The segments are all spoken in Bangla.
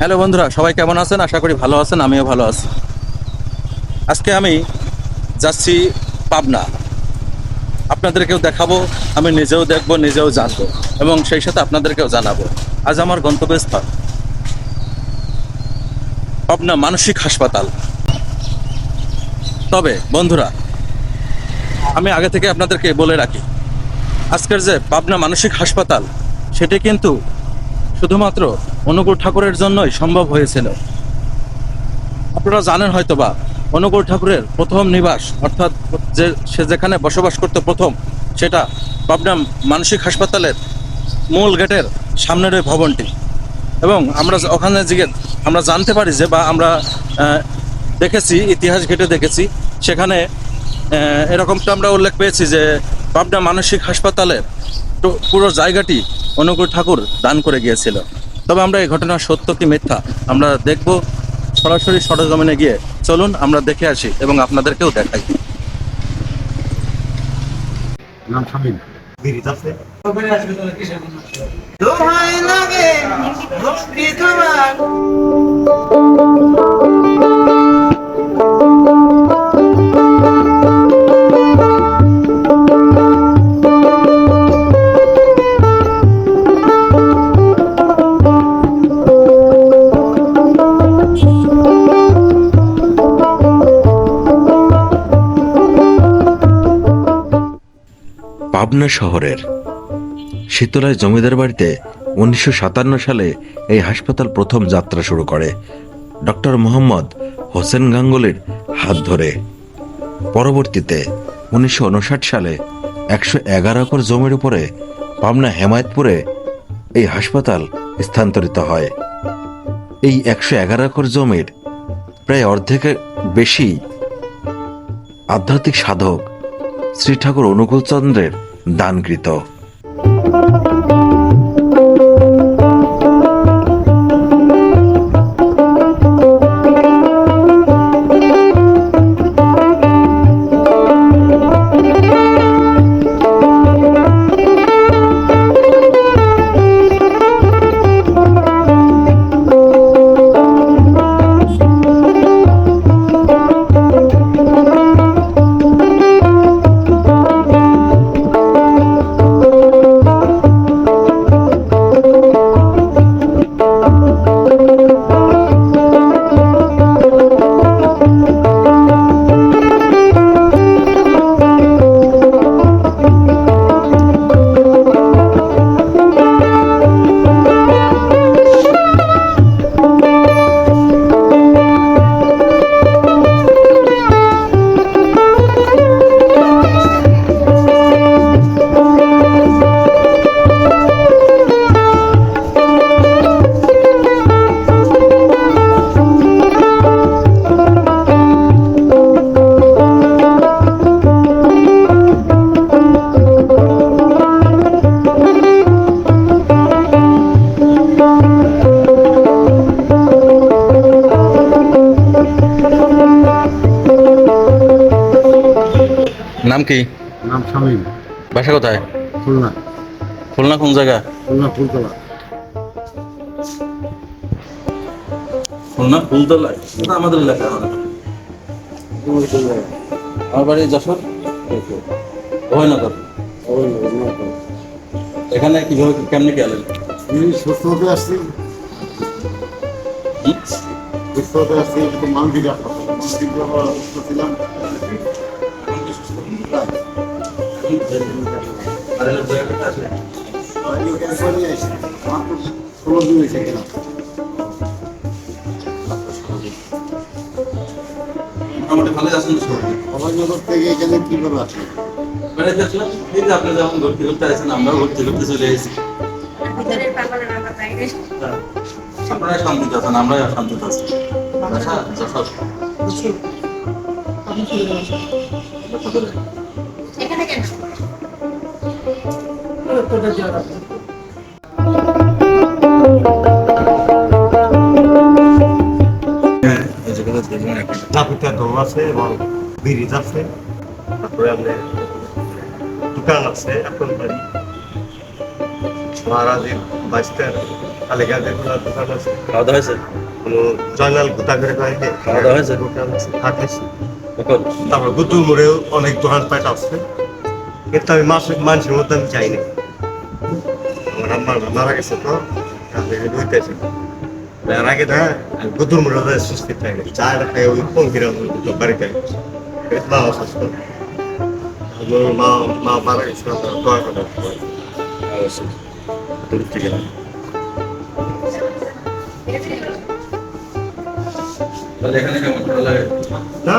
হ্যালো বন্ধুরা, সবাই কেমন আছেন? আশা করি ভালো আছেন, আমিও ভালো আছি। আজকে আমি যাচ্ছি পাবনা। আপনাদেরকেও দেখাবো, আমি নিজেও দেখব, নিজেও জানব, এবং সেই সাথে আপনাদেরকেও জানাব। আজ আমার গন্তব্যস্থল। পাবনা মানসিক হাসপাতাল। তবে, বন্ধুরা, আমি আগে থেকে আপনাদেরকে বলে রাখি, আজকের যে পাবনা মানসিক হাসপাতাল, সেটি কিন্তু শুধুমাত্র অনুকূল ঠাকুরের জন্যই সম্ভব হয়েছিল। আপনারা জানেন হয়তো বা অনুকূল ঠাকুরের প্রথম নিবাস, অর্থাৎ যে, সে যেখানে বসবাস করতো প্রথম, সেটা পাবনা মানসিক হাসপাতালের মূল গেটের সামনের ওই ভবনটি। এবং আমরা ওখানে যে, আমরা জানতে পারি যে, বা আমরা দেখেছি, ইতিহাস ঘেটে দেখেছি, সেখানে এরকমটা আমরা উল্লেখ পেয়েছি যে পাবনা মানসিক হাসপাতালের পুরো জায়গাটি অনুকূল ঠাকুর দান করে গিয়েছিল। তবে আমরা এই ঘটনা সত্য কি মিথ্যা? আমরা দেখব। সরাসরি সরজমিনে গিয়ে চলুন আমরা দেখে আসি এবং আপনাদেরকেও দেখাই। নাম লাগে পাবনা শহরের। শীতলায় জমিদার বাড়িতে উনিশশো সাতান্ন সালে এই হাসপাতাল প্রথম যাত্রা শুরু করে। ডক্টর মোহাম্মদ হোসেন গাঙ্গুলির হাত ধরে। পরবর্তীতে উনিশশো উনষাট সালে একশো এগারো একর জমির উপরে পাবনা হেমায়তপুরে এই হাসপাতাল স্থানান্তরিত হয়। এই একশো এগারো একর জমির প্রায় অর্ধেকের বেশি আধ্যাত্মিক সাধক শ্রী ঠাকুর অনুকূলচন্দ্রের দানকৃত। নাম কি? নাম শামিম। বাসা কোথায়? খুলনা। খুলনা কোন জায়গা? খুলনা ফুলতলা। খুলনা ফুলতলা? না আমাদের এলাকা আমার বাড়ি যশোর। অভয়নগর। এখানে কীভাবে কেমনি কি এলেন আমি সুস্থ আসছি হুম? সুস্থ হতে আসছি মানসিক ছিলাম। মোটামুটি ভালো আছেন সবাই? অভয়নগর থেকে এখানে কীভাবে আসি বেড়াইতে আসলাম এই যে আপনি যেমন ভর্তি করতে আসেন আমরাও ভর্তি করতে চলে এসেছি আপনারা শান্তিতে আছেন আমরাই শান্তিতে আছি। আচ্ছা যশোরে। এখানে কেন? চাপিটা দোল আছে এবং ব্রিজ আছে। তারপরে আপনার দোকান আছে এখন বাড়ি। মহারাজের বাইশটার খালি দোকান আছে। খাওয়া দাওয়া হয়েছে? কোনো জয়নাল গোটা করে কয়েকে খাওয়া দাওয়া হয়েছে? দোকান আছে খাইছি তারপর গুতুল মোড়েও অনেক দোকান পাট আছে। কিন্তু আমি মাস মানুষের মধ্যে আমি চাই না। আমার আম্মা মারা গেছে তো কাজে দুইতেছে এর আগে না আমি থাকে। চা খাই ওই ফোন বাড়িতে মা অসুস্থ। মা মা মারা গেছে দোয়া করে দূর থেকে না তাহলে এখানে কেমন? ভালো লাগে? না।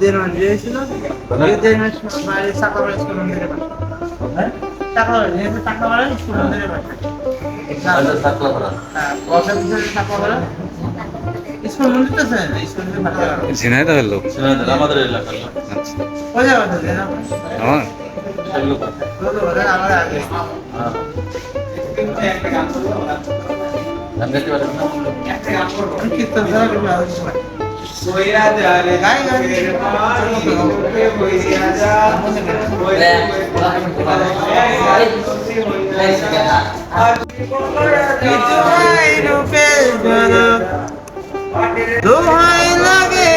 দেড় মাস দিয়েছিল দেড় মাস বাইরে স্কুল মন্দিরে টাকা টাকা বাড়া স্কুল মন্দিরে আচ্ছা, থাকল ভালো। বছর ভিতরে টাকা বাড়া স্কুল ভালো ঝিনাইদহের লোক? আমাদের এলাকার লোক। আচ্ছা। আমার? সেগুলো কথা। বলো বলেন আমার আগে। হ্যাঁ। গান গাইতে ঝলক দোহাই লাগে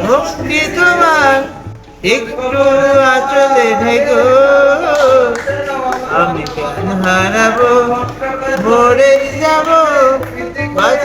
ভক্তি তোমার একটু আচলে ঢেকো আমি হারাবো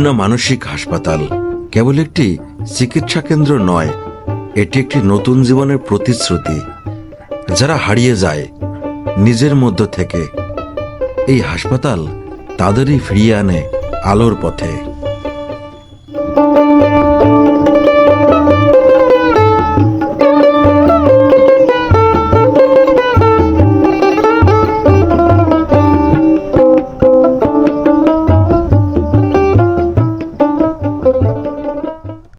পাবনা মানসিক হাসপাতাল। কেবল একটি চিকিৎসা কেন্দ্র নয়, এটি একটি নতুন জীবনের প্রতিশ্রুতি। যারা হারিয়ে যায়, নিজের মধ্য থেকে। এই হাসপাতাল তাদেরই ফিরিয়ে আনে আলোর পথে।